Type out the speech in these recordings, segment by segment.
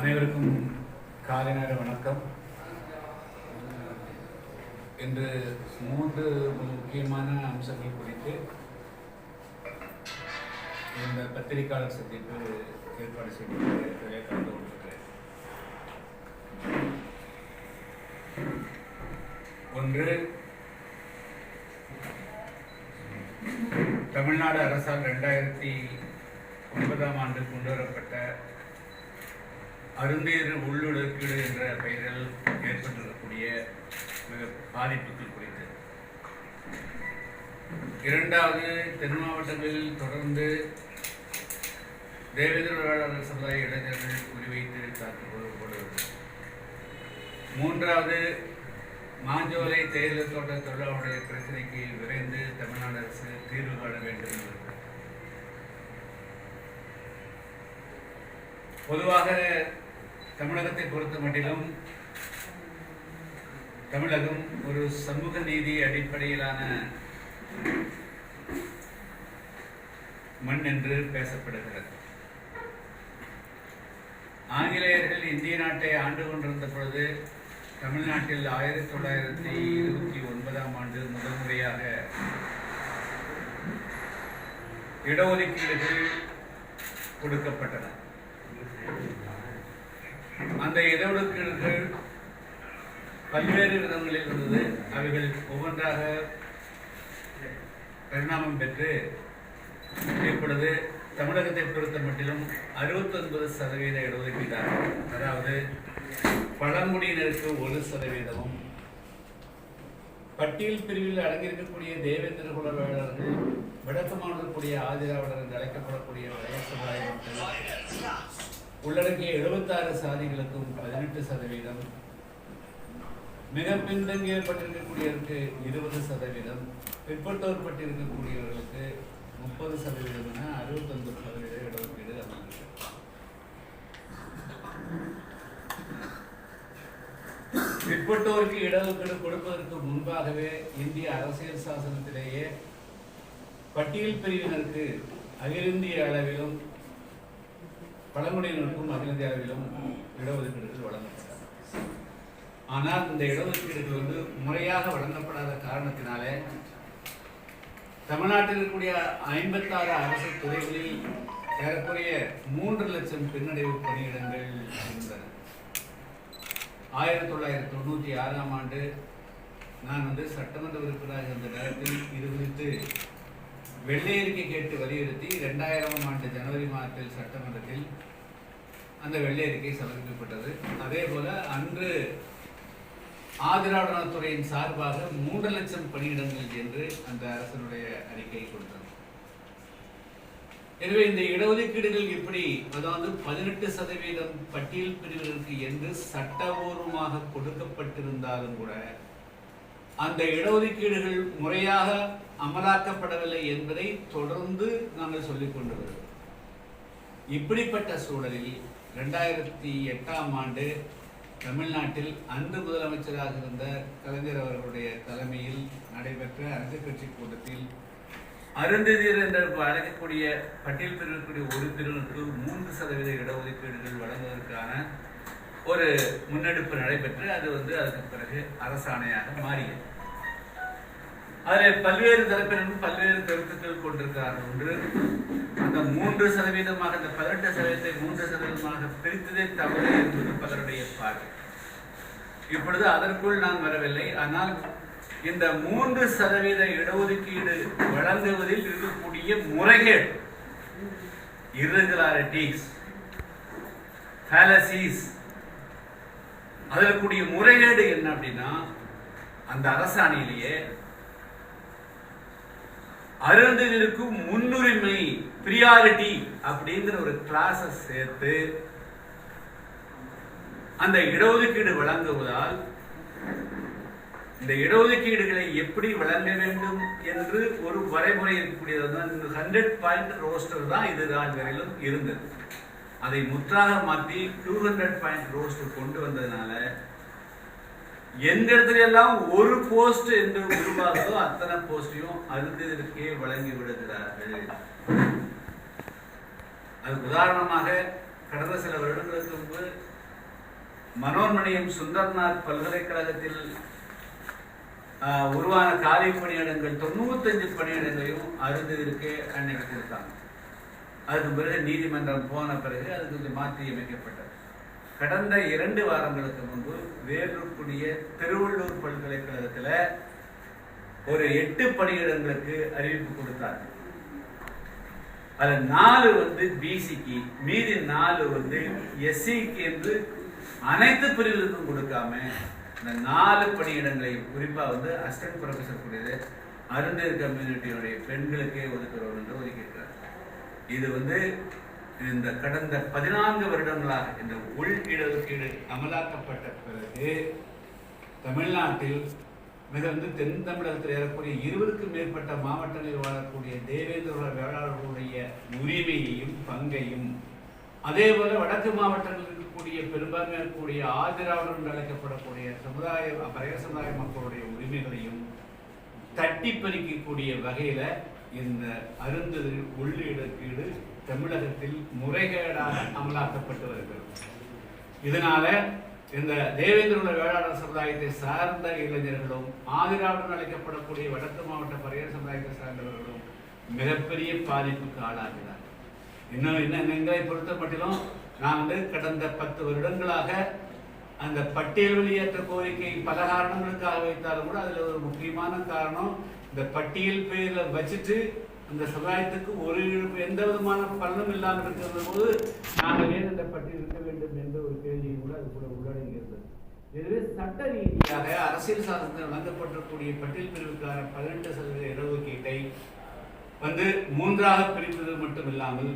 அனைவருக்கும் காலை நேர வணக்கம். இன்று மூன்று முக்கியமான அம்சங்கள் குறித்து இந்த பத்திரிகையாளர் சந்திப்பு ஏற்பாடு செய்திருக்கிறேன் கலந்து கொண்டிருக்கிறேன். ஒன்று தமிழ்நாடு அரசால் ரெண்டாயிரத்தி ஒன்பதாம் ஆண்டு கொண்டு வரப்பட்ட அருந்தேறு உள்ளுடற்கீடு என்ற பெயரில் ஏற்பட்டிருக்கக்கூடிய மிக பாதிப்புகள் குறித்து. இரண்டாவது தென் மாவட்டங்களில் தொடர்ந்து தேவேந்திர சமுதாய இளைஞர்கள் குறிவைத்து தாக்கப்படுவது மூன்றாவது மாஞ்சோலை தேயிலை தோட்ட தொழிலாளருடைய பிரச்சனைக்கு விரைந்து தமிழ்நாடு அரசு தீர்வு காண வேண்டும் பொதுவாக தமிழகத்தை பொறுத்த மட்டிலும் தமிழகம் ஒரு சமூக நீதி அடிப்படையிலான மண் என்று பேசப்படுகிறது. ஆங்கிலேயர்கள் இந்திய நாட்டை ஆண்டு கொண்டிருந்த பொழுது தமிழ்நாட்டில் ஆயிரத்தி தொள்ளாயிரத்தி இருபத்தி ஒன்பதாம் ஆண்டு முதல் முறையாக இடஒதுக்கீடுகள் கொடுக்கப்பட்டன. அந்த இடஒதுக்கீடுகள் பல்வேறு விதங்களில் இருந்தது. அவைகள் ஒவ்வொன்றாக பரிணாமம் பெற்று இப்பொழுது தமிழகத்தை பொறுத்த மட்டிலும் அறுபத்தொன்பது சதவீத இடஒதுக்கீடாகும் அதாவது பழங்குடியினருக்கு ஒரு சதவீதமும் பட்டியல் பிரிவில் அடங்கியிருக்கக்கூடிய தேவேந்திர குல வேளாளர்கள் வடக்கு மாநிலக்கூடிய ஆதிராவிடர் என்று அழைக்கப்படக்கூடிய வயசு மக்கள் உள்ளடக்கிய எழுபத்தாறு சாதிகளுக்கும் பதினெட்டு சதவீதம் மிக பின்தங்கியப்பட்டிருக்கக்கூடியவருக்கு இருபது சதவீதம் பிற்பட்டோர் பட்டிருக்கக்கூடியவர்களுக்கு முப்பது சதவீதம் என அறுபத்தொன்பது சதவீத இடஒதுக்கீடு அமைந்தது பிற்பட்டோருக்கு இடஒதுக்கீடு கொடுப்பதற்கு முன்பாகவே இந்திய அரசியல் சாசனத்திலேயே பட்டியல் பிரிவினருக்கு அகில இந்திய அளவிலும் பழங்குடியினருக்கும் அகில இந்திய அளவிலும் இடஒதுக்கீடுகள் வழங்கப்பட்டன. ஆனால் இந்த இடஒதுக்கீடுகள் வந்து முறையாக வழங்கப்படாத காரணத்தினாலே தமிழ்நாட்டில் இருக்கக்கூடிய ஐம்பத்தாறு அரசு துறைகளில் ஏறக்குறைய மூன்று லட்சம் பின்னடைவு பணியிடங்கள் இருந்தன. ஆயிரத்தி தொள்ளாயிரத்தி தொண்ணூற்றி ஆறாம் ஆண்டு நான் வந்து சட்டமன்ற உறுப்பினராக இருந்த நேரத்தில் இது குறித்து வெள்ளையறிக்கை கேட்டு வலியுறுத்தி ரெண்டாயிரம் ஆண்டு ஜனவரி மாதத்தில் சட்டமன்றத்தில் அந்த வெள்ளை அறிக்கை சமர்ப்பிக்கப்பட்டது. அதே போல அன்று ஆதிராவணத்துறையின் சார்பாக மூன்று லட்சம் பணியிடங்கள் என்று அந்த அரசனுடைய அறிக்கை கொடுத்தது. எனவே இந்த இடஒதுக்கீடுகள் இப்படி அதாவது பதினெட்டு சதவீதம் பட்டியல் பிரிவினருக்கு என்று சட்டபூர்வமாக கொடுக்கப்பட்டிருந்தாலும் கூட அந்த இடஒதுக்கீடுகள் முறையாக அமலாக்கப்படவில்லை என்பதை தொடர்ந்து நாங்கள் சொல்லிக் கொண்டு வருகிறோம் இப்படிப்பட்ட சூழலில் ரெண்டாயிரத்தி எட்டாம் ஆண்டு தமிழ்நாட்டில் அன்று முதலமைச்சராக இருந்த கலைஞர் அவர்களுடைய தலைமையில் நடைபெற்ற அரசு கட்சி கூட்டத்தில் அருந்ததியர் என்று அழைக்கக்கூடிய பட்டியல் பிரிவிற்குரிய ஒரு பிரிவினருக்கு மூன்று சதவீத இடஒதுக்கீடுகள் வழங்குவதற்கான ஒரு முன்னெடுப்பு நடைபெற்று அது வந்து அதுக்கு பிறகு அரசாணையாக மாறியது. அதில் பல்வேறு தரப்பினரும் பல்வேறு கருத்துக்கள் கொண்டிருக்கிறார்கள் ஒன்று அந்த மூன்று சதவீதமாக அந்த பதினெட்டு சதவீதத்தை மூன்று சதவீதமாக பிரித்ததே தவறு என்பது பலருடைய பார்வை. இப்பொழுது அதற்குள் நான் வரவில்லை. ஆனால் இந்த மூன்று சதவீத இடஒதுக்கீடு வழங்குவதில் இருக்கக்கூடிய முறைகேடு irregularities fallacies அதில் கூடிய முறைகேடு என்ன அப்படின்னா அந்த அரசாணையிலேயே அருந்ததிற்கு முன்னுரிமை பிரியாரிட்டி அப்படிங்கிற ஒரு கிளாஸை சேர்த்து அந்த இடஒதுக்கீடு வழங்குவதால் இந்த இடஒதுக்கீடுகளை எப்படி வழங்க வேண்டும் என்று ஒரு வரைமுறை இருக்கக்கூடியது ஹண்ட்ரட் பாயிண்ட் ரோஸ்டர் தான் இதுதான் வரையிலும் இருந்தது. அதை முற்றாக மாற்றி டூ ஹண்ட்ரட் பாயிண்ட் ரோஸ்டர் கொண்டு வந்ததுனால எந்த இடத்துல எல்லாம் ஒரு போஸ்ட் என்று உருவாகுதோ அத்தனை போஸ்டையும் அருந்ததற்கே வழங்கி விடுகிறார்கள். அதுக்கு உதாரணமாக கடந்த சில வருடங்களுக்கு முன்பு மனோன்மணியம் சுந்தர்நாத் பல்கலைக்கழகத்தில் ஆஹ், உருவான காலி பணியிடங்கள் தொண்ணூத்தஞ்சு பணியிடங்களையும் அருந்ததற்கு அன்னைக்கு கொடுத்தாங்க அதுக்கு பிறகு நீதிமன்றம் போன பிறகு அது கொஞ்சம் மாற்றி அமைக்கப்பட்டது. கடந்த இரண்டு வாரங்களுக்கு முன்பு வேலூர்குடிய திருவள்ளூர் பல்கலைக்கழகத்தில் ஒரு எட்டு பணியிடங்களுக்கு அறிவிப்பு கொடுத்தாங்க. அதில் நாலு வந்து பிசிக்கு மீதி நாலு வந்து எஸ்சிக்கு என்று அனைத்து பிரிவுகளுக்கும் கொடுக்காம இந்த நாலு பணியிடங்களை குறிப்பாக வந்து அசிஸ்டன்ட் ப்ரொஃபஸர் கூடியது அருந்தர் கம்யூனிட்டியுடைய பெண்களுக்கே ஒதுக்குறோம் என்று ஒதுக்கியிருக்கிறார். இது வந்து இந்த கடந்த பதினான்கு வருடங்களாக இந்த உள் இடஒதுக்கீடு அமலாக்கப்பட்ட பிறகு தமிழ்நாட்டில் மிக வந்து தென் தமிழகத்தில் ஏறக்கூடிய இருபதுக்கும் மேற்பட்ட மாவட்டங்களில் வாழக்கூடிய தேவேந்திர வேளாளர்களுடைய உரிமையையும் பங்கையும் அதே போல வடக்கு மாவட்டங்களில் இருக்கக்கூடிய பெரும்பான்மை இருக்கக்கூடிய ஆதிராவிடம் என்று அழைக்கப்படக்கூடிய சமுதாய பழைய சமுதாய மக்களுடைய உரிமைகளையும் தட்டி பறிக்கக்கூடிய வகையில் இந்த அருந்தது உள்ளீடு தமிழகத்தில் முறைகேடாக அமலாக்கப்பட்டு வருகிறது. இதனால இந்த தேவேந்திர வேளாளர் சமுதாயத்தை சார்ந்த இளைஞர்களும் ஆதிராவுடன் அழைக்கப்படக்கூடிய வடக்கு மாவட்ட பறையர் சமுதாயத்தை சார்ந்தவர்களும் மிகப்பெரிய பாதிப்புக்கு ஆளாகிறார் இன்னும் என்ன எங்களை பொறுத்த மட்டிலும் நான் வந்து கடந்த பத்து வருடங்களாக அந்த பட்டியல் வெளியேற்ற கோரிக்கை பல காரணங்களுக்காக வைத்தாலும் கூட அதில் ஒரு முக்கியமான காரணம் இந்த பட்டியல் பேரில் வச்சுட்டு அந்த சமுதாயத்துக்கு ஒரு எந்த விதமான பலனும் இல்லாமல் இருக்கிற போது நாங்கள் ஏன் இந்த பட்டியல் இருக்க வேண்டும் என்ற ஒரு கேள்வியை கூட அது கூட உள்ளடங்கியிருந்தது எனவே சட்ட ரீதியாக அரசியல் சாசனத்தில் வழங்கப்பட்டக்கூடிய பட்டியல் பிரிவுக்கான பன்னெண்டு சதவீத இடஒதுக்கீட்டை வந்து மூன்றாக பிரித்தது மட்டும் இல்லாமல்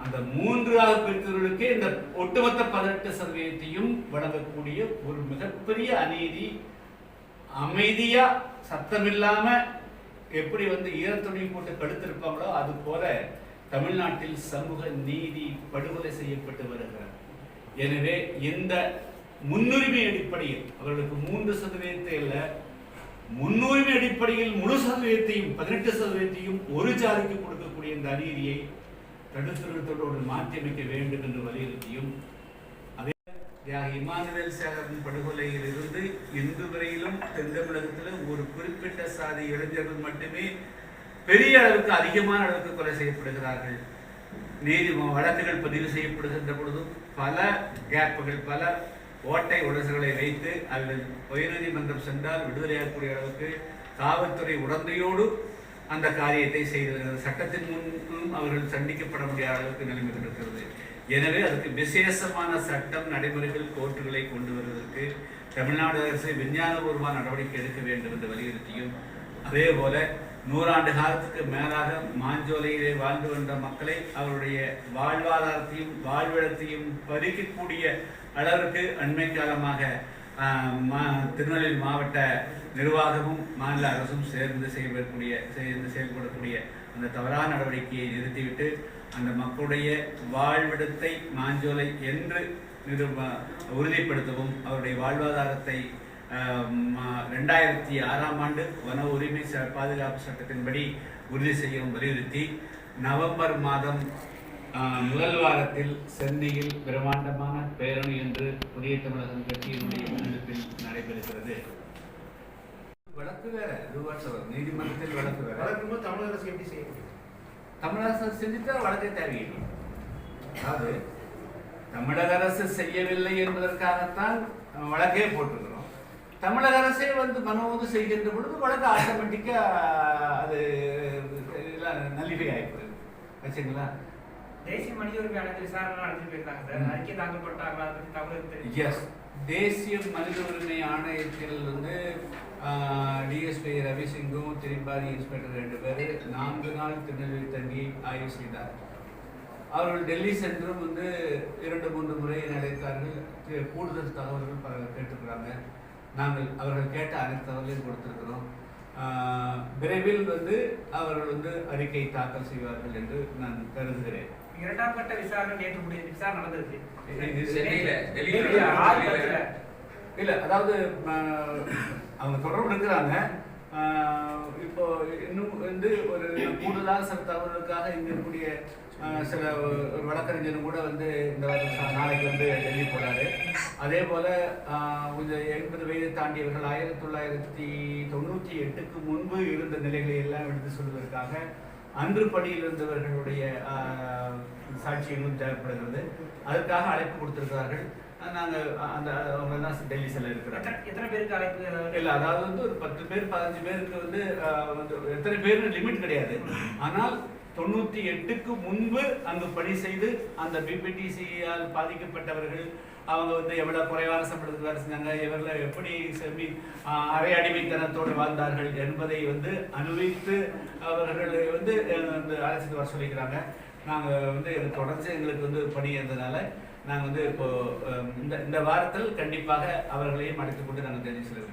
அந்த மூன்றாக பிரித்தவர்களுக்கு இந்த ஒட்டுமொத்த பதினெட்டு சதவீதத்தையும் வழங்கக்கூடிய ஒரு மிகப்பெரிய அநீதி அமைதியா சத்தமில்லாம எப்படி வந்து ஈரத்துணி போட்டு கடுத்திருப்பாங்களோ அது போல தமிழ்நாட்டில் சமூக நீதி படுகொலை செய்யப்பட்டு வருகிறார் எனவே இந்த முன்னுரிமை அடிப்படையில் அவர்களுக்கு மூன்று சதவீதத்தை அல்ல முன்னுரிமை அடிப்படையில் முழு சதவீதத்தையும் பதினெட்டு சதவீதத்தையும் ஒரு ஜாதிக்கு கொடுக்கக்கூடிய இந்த அநீதியை தடுத்து நிறுத்தத்தோடு மாற்றியமைக்க வேண்டும் என்று வலியுறுத்தியும் தியாகி இமானுவேல் சேகரன் படுகொலையில் இருந்து இன்று வரையிலும் தென் தமிழகத்தில் ஒரு குறிப்பிட்ட சாதி இளைஞர்கள் மட்டுமே பெரிய அளவுக்கு அதிகமான அளவுக்கு கொலை செய்யப்படுகிறார்கள். நீதி வழக்குகள் பதிவு செய்யப்படுகின்ற பொழுதும் பல கேப்புகள் பல ஓட்டை உடசுகளை வைத்து அவர்கள் உயர்நீதிமன்றம் சென்றால் விடுதலையாகக்கூடிய அளவுக்கு காவல்துறை உடந்தையோடு அந்த காரியத்தை செய்திருக்கிறது சட்டத்தின் முன்னும் அவர்கள் சண்டிக்கப்பட முடியாத அளவுக்கு நிலைமை இருக்கிறது. எனவே அதுக்கு விசேஷமான சட்டம் நடைமுறைகள் கோர்ட்டுகளை கொண்டு வருவதற்கு தமிழ்நாடு அரசு விஞ்ஞானபூர்வமான நடவடிக்கை எடுக்க வேண்டும் என்று வலியுறுத்தியும் அதே போல நூறாண்டு காலத்துக்கு மேலாக மாஞ்சோலையிலே வாழ்ந்து வந்த மக்களை அவருடைய வாழ்வாதாரத்தையும் வாழ்விடத்தையும் பறிக்கக்கூடிய அளவிற்கு அண்மை காலமாக மா- திருநெல்வேலி மாவட்ட நிர்வாகமும் மாநில அரசும் சேர்ந்து செயல்படக்கூடிய சேர்ந்து செயல்படக்கூடிய அந்த தவறான நடவடிக்கையை நிறுத்திவிட்டு அந்த மக்களுடைய வாழ்விடத்தை மாஞ்சோலை என்று நிருப உறுதிப்படுத்தவும் அவருடைய வாழ்வாதாரத்தை ரெண்டாயிரத்தி ஆறாம் ஆண்டு வன உரிமை ச- பாதுகாப்பு சட்டத்தின்படி உறுதி செய்யவும் வலியுறுத்தி நவம்பர் மாதம் ஆஹ், முதல் வாரத்தில் சென்னையில் பிரம்மாண்டமான பேரணி என்று புதிய தமிழகம் கட்சியினுடைய முன்னெடுப்பில் நடைபெறுகிறது. வழக்கு வேற நீதிமன்றத்தில் வழக்கு வேற. வளர்க்கும்போது தமிழக அரசு எப்படி செய்ய முடியும் தமிழக அரசு செஞ்சுட்டா வழக்கே தேவையில்லை அதாவது தமிழக அரசு செய்யவில்லை என்பதற்காகத்தான் வழக்கே போட்டிருக்கிறோம். தமிழக அரசே வந்து மனோது செய்கின்ற பொழுது வழக்கு ஆட்டோமேட்டிக்கா அது நல்லிஃபை ஆகிப்படுது வச்சுங்களா? தேசிய மனித உரிமை ஆணையத்தில் விசாரணை நடத்தி போயிருக்காங்க சார். அறிக்கை தாக்கல் பண்ணாங்களா அதை எஸ் தேசிய மனித உரிமை ஆணையத்தில் வந்து டிஎஸ்பி ரவிசிங்கும் திரிபாதி இன்ஸ்பெக்டர் ரெண்டு பேர் நான்கு நாள் திருநெல்வேலி தங்கி ஆய்வு செய்தார். அவர்கள் டெல்லி சென்றும் வந்து இரண்டு மூன்று முறை அழைத்தார்கள் தி- கூடுதல் தகவல்கள் பல கேட்டிருக்கிறாங்க. நாங்கள் அவர்கள் கேட்ட அனைத்து தகவலையும் கொடுத்திருக்கிறோம். விரைவில் வந்து அவர்கள் வந்து அறிக்கை தாக்கல் செய்வார்கள் என்று நான் கருதுகிறேன். இரண்டாம் கட்ட விசாரணை நேற்று முடிய விசாரணை நடந்திருக்கு. இல்ல அதாவது அவங்க தொடர்பு இருக்கிறாங்க இப்போ இன்னும் வந்து ஒரு கூடுதலாக சில தகவல்களுக்காக இங்கே இருக்கக்கூடிய சில ஒரு வழக்கறிஞரும் கூட வந்து இந்த நாளைக்கு வந்து டெல்லி போறாரு. அதே போல கொஞ்சம் எண்பது வயது தாண்டியவர்கள் ஆயிரத்தி தொள்ளாயிரத்தி தொண்ணூற்றி எட்டுக்கு முன்பு இருந்த நிலைகளை எல்லாம் எடுத்து சொல்வதற்காக அன்று பணியில் இருந்தவர்களுடைய சாட்சியங்களும் தேவைப்படுகிறது. அதுக்காக அழைப்பு கொடுத்திருக்கிறார்கள். நாங்கள் அந்த அவங்க தான் டெல்லி செல்ல இருக்கிறாங்க. எத்தனை பேருக்கு அழைப்பு இல்ல அதாவது வந்து ஒரு பத்து பேர் பதினஞ்சு பேருக்கு வந்து வந்து எத்தனை பேர் லிமிட் கிடையாது. ஆனால் தொண்ணூத்தி எட்டுக்கு முன்பு அங்கு பணி செய்து அந்த பிபிடிசியால் பாதிக்கப்பட்டவர்கள் அவங்க வந்து எவ்வளவு குறைவான சம்பளத்துக்கு வேலை செஞ்சாங்க இவர்கள் எப்படி செமி அரை அடிமைத்தனத்தோடு வாழ்ந்தார்கள் என்பதை வந்து அனுபவித்து அவர்களை வந்து அழைச்சிட்டு வர சொல்லிக்கிறாங்க. நாங்க வந்து தொடர்ந்து எங்களுக்கு வந்து பணி இருந்ததுனால நாங்கள் வந்து இப்போ இந்த இந்த வாரத்தில் கண்டிப்பாக அவர்களையும் அடைத்துக் கொண்டு நாங்கள் தெரிஞ்சு செல்ல